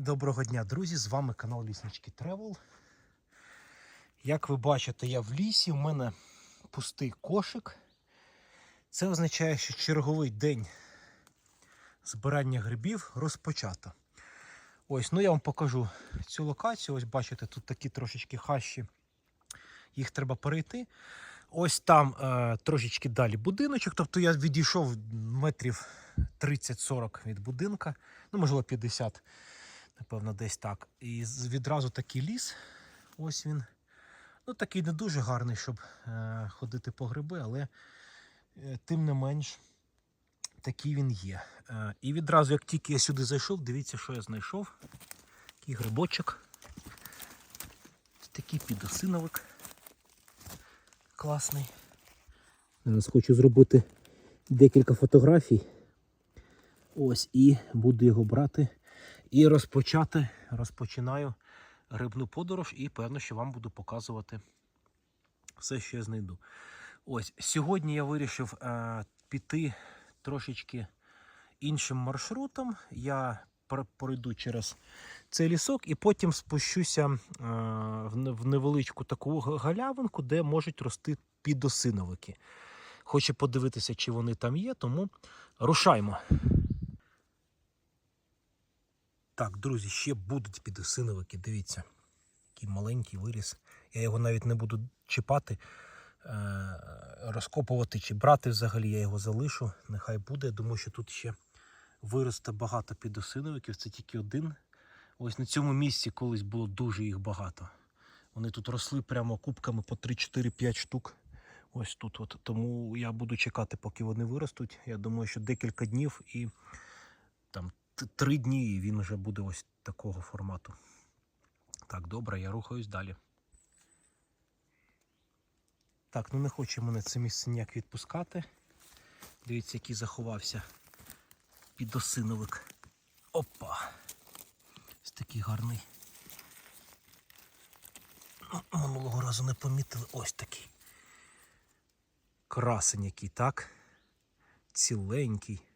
Доброго дня, друзі! З вами канал Ліснички Тревел. Як ви бачите, я в лісі, у мене пустий кошик. Це означає, що черговий день збирання грибів розпочато. Ось, ну я вам покажу цю локацію. Ось бачите, тут такі трошечки хащі. Їх треба перейти. Ось там е, трошечки далі будиночок. Тобто я відійшов метрів 30-40 від будинка, ну, можливо, 50, напевно, десь так. І відразу такий ліс. Ось він. Ну, такий не дуже гарний, щоб е, ходити по гриби, але е, тим не менш такий він є. Е, і відразу, як тільки я сюди зайшов, дивіться, що я знайшов. Такий грибочок. Такий підосиновик. Класний. Зараз хочу зробити декілька фотографій. Ось і буду його брати і розпочати. Розпочинаю грибну подорож і певно, що вам буду показувати все, що я знайду. Ось сьогодні я вирішив е, піти трошечки іншим маршрутом. Я пройду через цей лісок і потім спущуся е, в невеличку таку галявинку, де можуть рости підосиновики. Хочу подивитися, чи вони там є, тому рушаймо. Так, друзі, ще будуть підосиновики. Дивіться, який маленький виріс. Я його навіть не буду чіпати, е, розкопувати чи брати взагалі. Я його залишу. Нехай буде. Я Думаю, що тут ще виросте багато підосиновиків. Це тільки один. Ось на цьому місці колись було дуже їх багато. Вони тут росли прямо кубками по 3, 4, 5 штук. Ось тут. От. Тому я буду чекати, поки вони виростуть. Я думаю, що декілька днів і там три дні і він вже буде ось такого формату. Так, добре, я рухаюсь далі. Так, ну не хоче мене це місце ніяк відпускати. Дивіться, який заховався підосиновик. Опа! Ось такий гарний. Ну, Минулого разу не помітили. Ось такий. Красень який, так? Ціленький.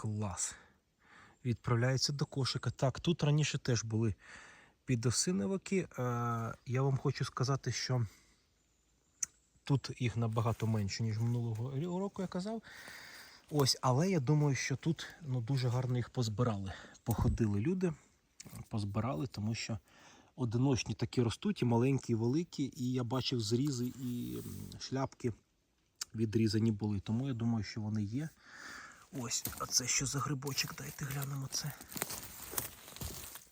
Клас. Відправляється до кошика. Так, тут раніше теж були підосиновики. Е, я вам хочу сказати, що тут їх набагато менше, ніж минулого року, я казав. Ось, але я думаю, що тут ну, дуже гарно їх позбирали. Походили люди, позбирали, тому що одиночні такі ростуть, і маленькі, і великі, і я бачив зрізи і шляпки відрізані були. Тому я думаю, що вони є. Ось, а це що за грибочок? Дайте глянемо це.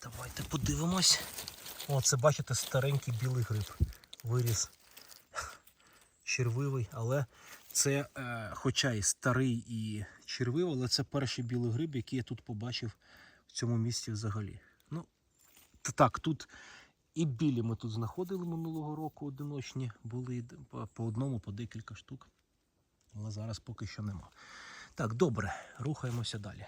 Давайте подивимось. О, це бачите старенький білий гриб. Виріс червивий, але це, е, хоча і старий і червивий, але це перший білий гриб, який я тут побачив в цьому місці взагалі. Ну, так, тут і білі ми тут знаходили минулого року одиночні, були по- одному, по декілька штук. Але зараз поки що нема. Так, добре, рухаємося далі.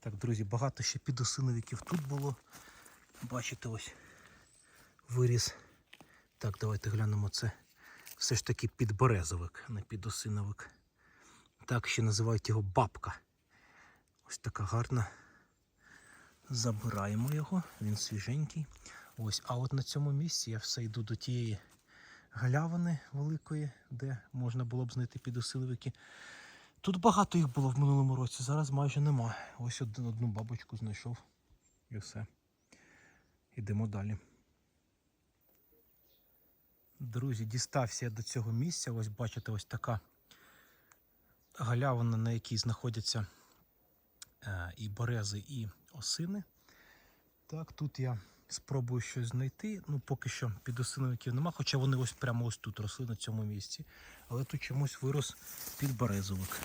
Так, друзі, багато ще підосиновиків тут було. Бачите, ось виріс. Так, давайте глянемо це. Все ж таки підберезовик, не підосиновик. Так ще називають його бабка. Ось така гарна. Забираємо його, він свіженький. Ось, а от на цьому місці я все йду до тієї галявини великої, де можна було б знайти підосиновики. Тут багато їх було в минулому році, зараз майже нема. Ось один, одну бабочку знайшов і все. Йдемо далі. Друзі, дістався я до цього місця. Ось бачите, ось така галявина, на якій знаходяться е, і берези, і осини. Так, тут я спробую щось знайти. Ну, поки що підосиновиків нема, хоча вони ось прямо ось тут росли на цьому місці. Але тут чомусь вирос підберезовик.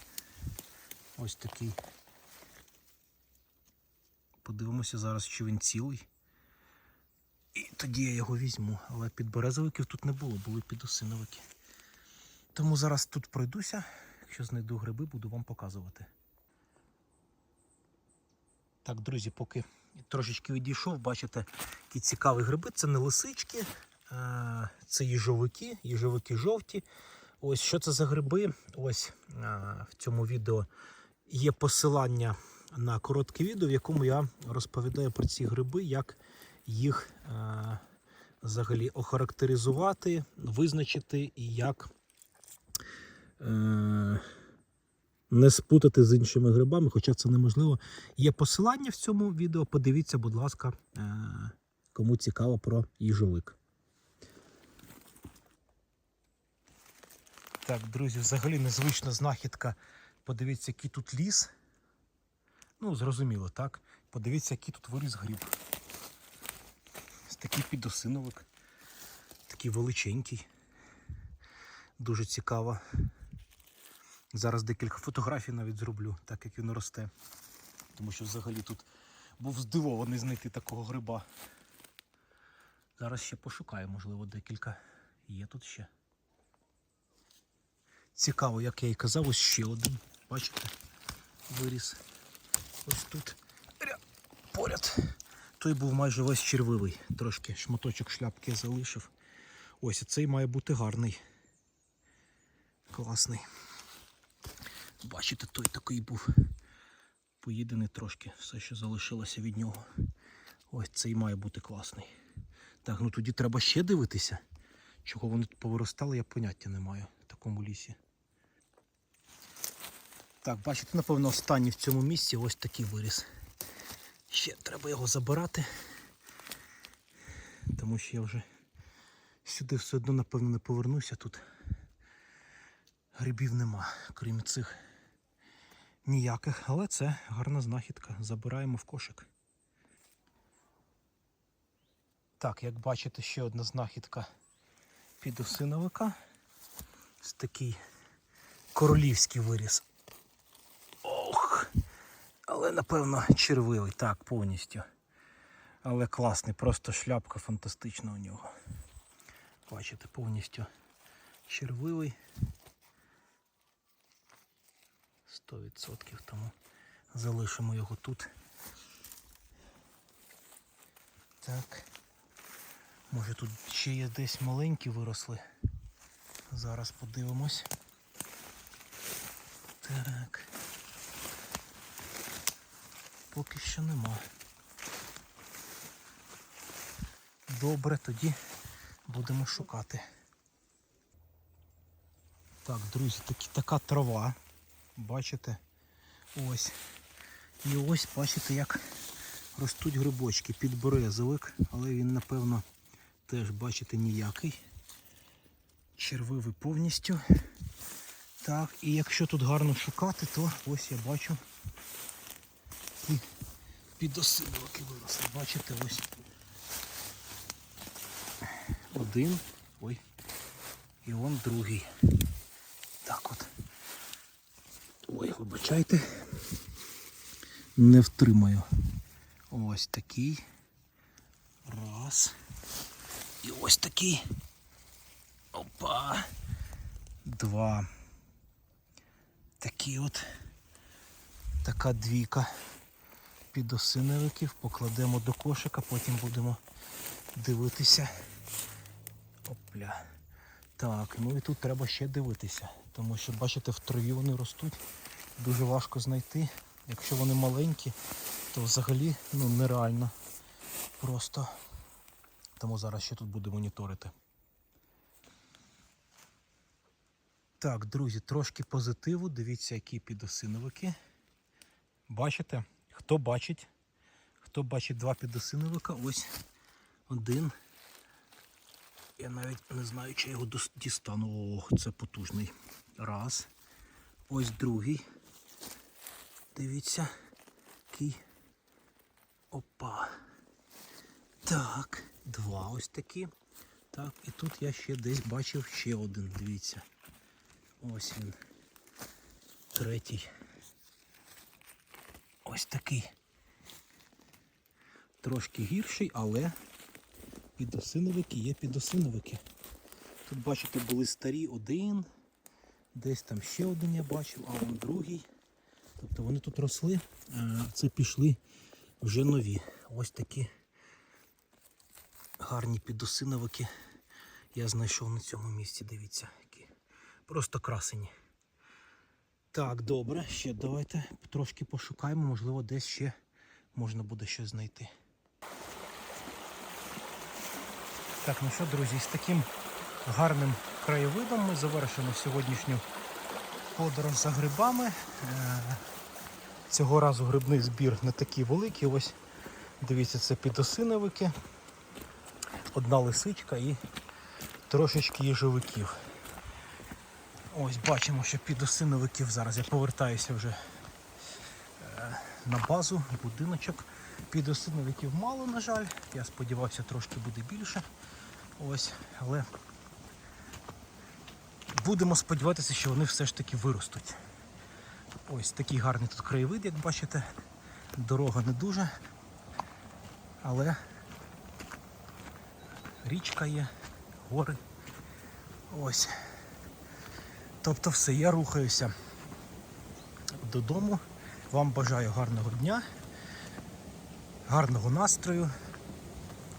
Ось такий. Подивимося зараз, чи він цілий. І тоді я його візьму. Але підберезовиків тут не було, були підосиновики. Тому зараз тут пройдуся. Якщо знайду гриби, буду вам показувати. Так, друзі, поки трошечки відійшов, бачите, які цікаві гриби. Це не лисички, е, це їжовики, їжовики жовті. Ось що це за гриби? Ось е, в цьому відео є посилання на коротке відео, в якому я розповідаю про ці гриби, як їх е, взагалі охарактеризувати, визначити і як не спутати з іншими грибами, хоча це неможливо. Є посилання в цьому відео. Подивіться, будь ласка, е, кому цікаво про їжовик. Так, друзі, взагалі незвична знахідка. Подивіться, який тут ліс. Ну, зрозуміло, так? Подивіться, який тут виріс гриб. Такий підосиновик. Такий величенький. Дуже цікаво. Зараз декілька фотографій навіть зроблю, так як він росте. Тому що взагалі тут був здивований знайти такого гриба. Зараз ще пошукаю, можливо, декілька. Є тут ще. Цікаво, як я і казав, ось ще один. Бачите? Виріс. Ось тут. Поряд. Той був майже весь червивий. Трошки шматочок шляпки залишив. Ось цей має бути гарний. Класний. Бачите, той такий був поїдений трошки, все, що залишилося від нього. Ось цей має бути класний. Так, ну тоді треба ще дивитися. Чого вони тут повиростали, я поняття не маю в такому лісі. Так, бачите, напевно, останній в цьому місці ось такий виріс. Ще треба його забирати. Тому що я вже сюди все одно, напевно, не повернуся тут. Грибів нема, крім цих ніяких, але це гарна знахідка. Забираємо в кошик. Так, як бачите, ще одна знахідка підосиновика. Ось такий королівський виріс. Ох! Але напевно червивий, так, повністю. Але класний, просто шляпка фантастична у нього. Бачите, повністю червивий. 100% тому залишимо його тут. Так. Може тут ще є десь маленькі виросли. Зараз подивимось. Так. Поки що нема. Добре, тоді будемо шукати. Так, друзі, такі, така трава. Бачите? Ось. І ось бачите, як ростуть грибочки. Підберезовик, але він, напевно, теж, бачите, ніякий. Червивий повністю. Так, і якщо тут гарно шукати, то ось я бачу такі підосиновики виросли. Бачите, ось один. Ой. І он другий. Ой, вибачайте. Не втримаю. Ось такий. Раз. І ось такий. Опа. Два. Такі от. Така двійка підосиновиків. Покладемо до кошика, потім будемо дивитися. Опля. Так, ну і тут треба ще дивитися, тому що, бачите, в траві вони ростуть. Дуже важко знайти. Якщо вони маленькі, то взагалі ну, нереально. Просто. Тому зараз ще тут буду моніторити. Так, друзі, трошки позитиву. Дивіться, які підосиновики. Бачите? Хто бачить? Хто бачить два підосиновика? Ось один. Я навіть не знаю, чи я його дістану. Ох, це потужний. Раз. Ось другий. Дивіться. Який. Опа. Так, два ось такі. Так, і тут я ще десь бачив ще один, дивіться. Ось він. Третій. Ось такий. Трошки гірший, але підосиновики є підосиновики. Тут, бачите, були старі один, десь там ще один я бачив, а вон другий. Тобто вони тут росли, а це пішли вже нові. Ось такі гарні підосиновики я знайшов на цьому місці. Дивіться, які. Просто красені. Так, добре, ще давайте трошки пошукаємо, можливо, десь ще можна буде щось знайти. Так, ну що, друзі, з таким гарним краєвидом ми завершимо сьогоднішню подорож за грибами. Е, Цього разу грибний збір не такий великий. Ось дивіться, це підосиновики, одна лисичка і трошечки їжовиків. Ось бачимо, що підосиновиків зараз. Я повертаюся вже е, на базу, будиночок. Підосиновиків мало, на жаль. Я сподівався, трошки буде більше. Ось, але будемо сподіватися, що вони все ж таки виростуть. Ось такий гарний тут краєвид, як бачите. Дорога не дуже, але річка є, гори. Ось. Тобто все, я рухаюся додому. Вам бажаю гарного дня, гарного настрою.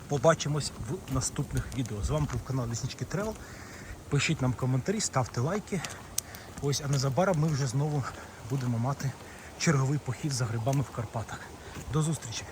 Побачимось в наступних відео. З вами був канал Ліснички Тревел. Пишіть нам коментарі, ставте лайки. Ось, а незабаром ми вже знову будемо мати черговий похід за грибами в Карпатах. До зустрічі!